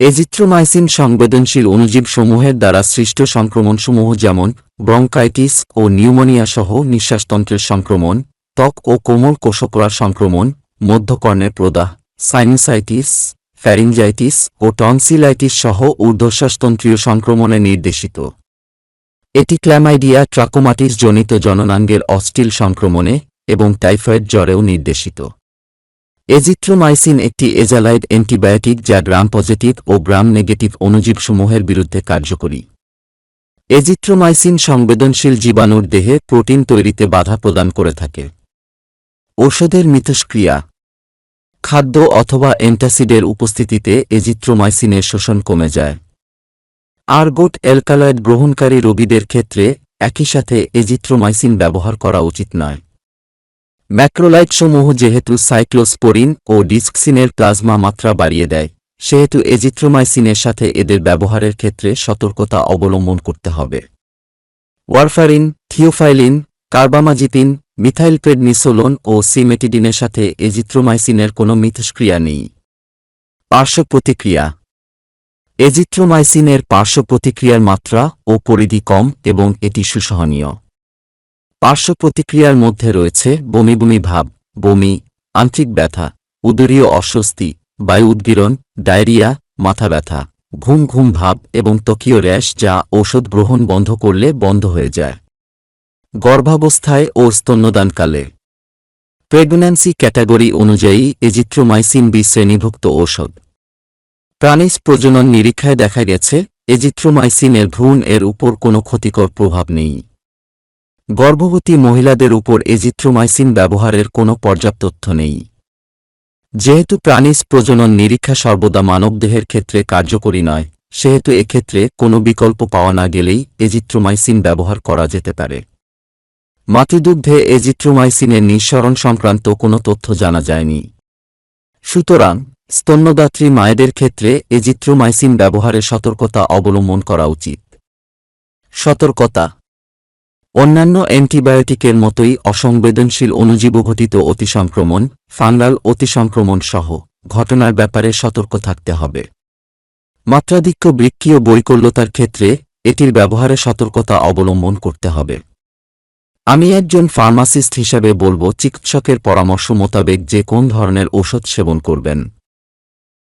Azithromycin সংবেদনশীল অণুজীবসমূহের দ্বারা সৃষ্ট সংক্রমণসমূহ যেমন, ব্রঙ্কাইটিস ও নিউমোনিয়া সহ নিঃশ্বাসতন্ত্রের সংক্রমণ, ত্বক ও কোমল কোষকরার সংক্রমণ, মধ্যকর্ণের প্রদাহ, সাইনোসাইটিস ফ্যারিঞ্জাইটিস ও টনসিলাইটিস সহ ঊর্ধ্বশ্বাসতন্ত্রীয় সংক্রমণে নির্দেশিত। এটি ক্ল্যামাইডিয়া ট্রাকোমাটিস জনিত জননাঙ্গের অস্টিল সংক্রমণে এবং টাইফয়েড জ্বরেও নির্দেশিত। এজিথ্রোমাইসিন একটি এজালাইড অ্যান্টিবায়োটিক যা গ্রাম পজিটিভ ও গ্রাম নেগেটিভ অণুজীবসমূহের বিরুদ্ধে কার্যকরী। এজিথ্রোমাইসিন সংবেদনশীল জীবাণুর দেহে প্রোটিন তৈরিতে বাধা প্রদান করে থাকে। ওষুধের মিথস্ক্রিয়া। খাদ্য অথবা অ্যান্টাসিডের উপস্থিতিতে এজিথ্রোমাইসিনের শোষণ কমে যায়। আরগোট অ্যালকালয়েড গ্রহণকারী রোগীদের ক্ষেত্রে একই সাথে এজিথ্রোমাইসিন ব্যবহার করা উচিত নয়। ম্যাক্রোলাইটসমূহ যেহেতু সাইক্লোস্পোরিন ও ডিস্কসিনের প্লাজমা মাত্রা বাড়িয়ে দেয়, সেহেতু এজিথ্রোমাইসিনের সাথে এদের ব্যবহারের ক্ষেত্রে সতর্কতা অবলম্বন করতে হবে। ওয়ারফারিন, থিওফাইলিন কার্বামাজিতিন মিথাইলপ্রেডনিসোলোন ও সিমেটিডিনের সাথে এজিথ্রোমাইসিনের কোনো মিথস্ক্রিয়া নেই। পার্শ্ব প্রতিক্রিয়া। এজিথ্রোমাইসিনের পার্শ্ব প্রতিক্রিয়ার মাত্রা ও পরিধি কম এবং এটি সুসহনীয়। পার্শ্ব প্রতিক্রিয়ার মধ্যে রয়েছে বমি বমি ভাব, বমি, আন্ত্রিক ব্যথা, উদরীয় অস্বস্তি, বায়ু উদ্গীরণ, ডায়রিয়া, মাথা ব্যথা, ঘুম ঘুম ভাব এবং ত্বকীয় র্যাশ যা ঔষধ গ্রহণ বন্ধ করলে বন্ধ হয়ে যায়। গর্ভাবস্থায় ও স্তন্যদানকালে। প্রেগন্যান্সি ক্যাটাগরি অনুযায়ী এজিথ্রোমাইসিন বি শ্রেণীভুক্ত ঔষধ। প্রাণীজ প্রজনন নিরীক্ষায় দেখা গেছে, এজিথ্রোমাইসিনের ভ্রূণ এর উপর কোনো ক্ষতিকর প্রভাব নেই। গর্ভবতী মহিলাদের উপর এজিথ্রোমাইসিন ব্যবহারের কোনো পর্যাপ্ত তথ্য নেই। যেহেতু প্রাণীজ প্রজনন নিরীক্ষা সর্বদা মানবদেহের ক্ষেত্রে কার্যকরী নয়, সেহেতু এক্ষেত্রে কোনো বিকল্প পাওয়া না গেলেই এজিথ্রোমাইসিন ব্যবহার করা যেতে পারে। মাতৃদুগ্ধে এজিথ্রোমাইসিনের নিঃসরণ সংক্রান্ত কোনো তথ্য জানা যায়নি। সুতরাং, স্তন্যদাত্রী মায়েদের ক্ষেত্রে এজিথ্রোমাইসিন ব্যবহারে সতর্কতা অবলম্বন করা উচিত। সতর্কতা অন্যান্য অ্যান্টিবায়োটিকের মতোই অসংবেদনশীল অণুজীবঘটিত অতিসংক্রমণ ফাঙ্গাল অতিসংক্রমণ সহ ঘটনার ব্যাপারে সতর্ক থাকতে হবে। মাত্রাধিক্য বৃক্ষীয় বৈকল্যতার ক্ষেত্রে এটির ব্যবহারে সতর্কতা অবলম্বন করতে হবে। আমি একজন ফার্মাসিস্ট হিসেবে বলব, চিকিৎসকের পরামর্শ মোতাবেক যে কোন ধরনের ওষুধ সেবন করবেন।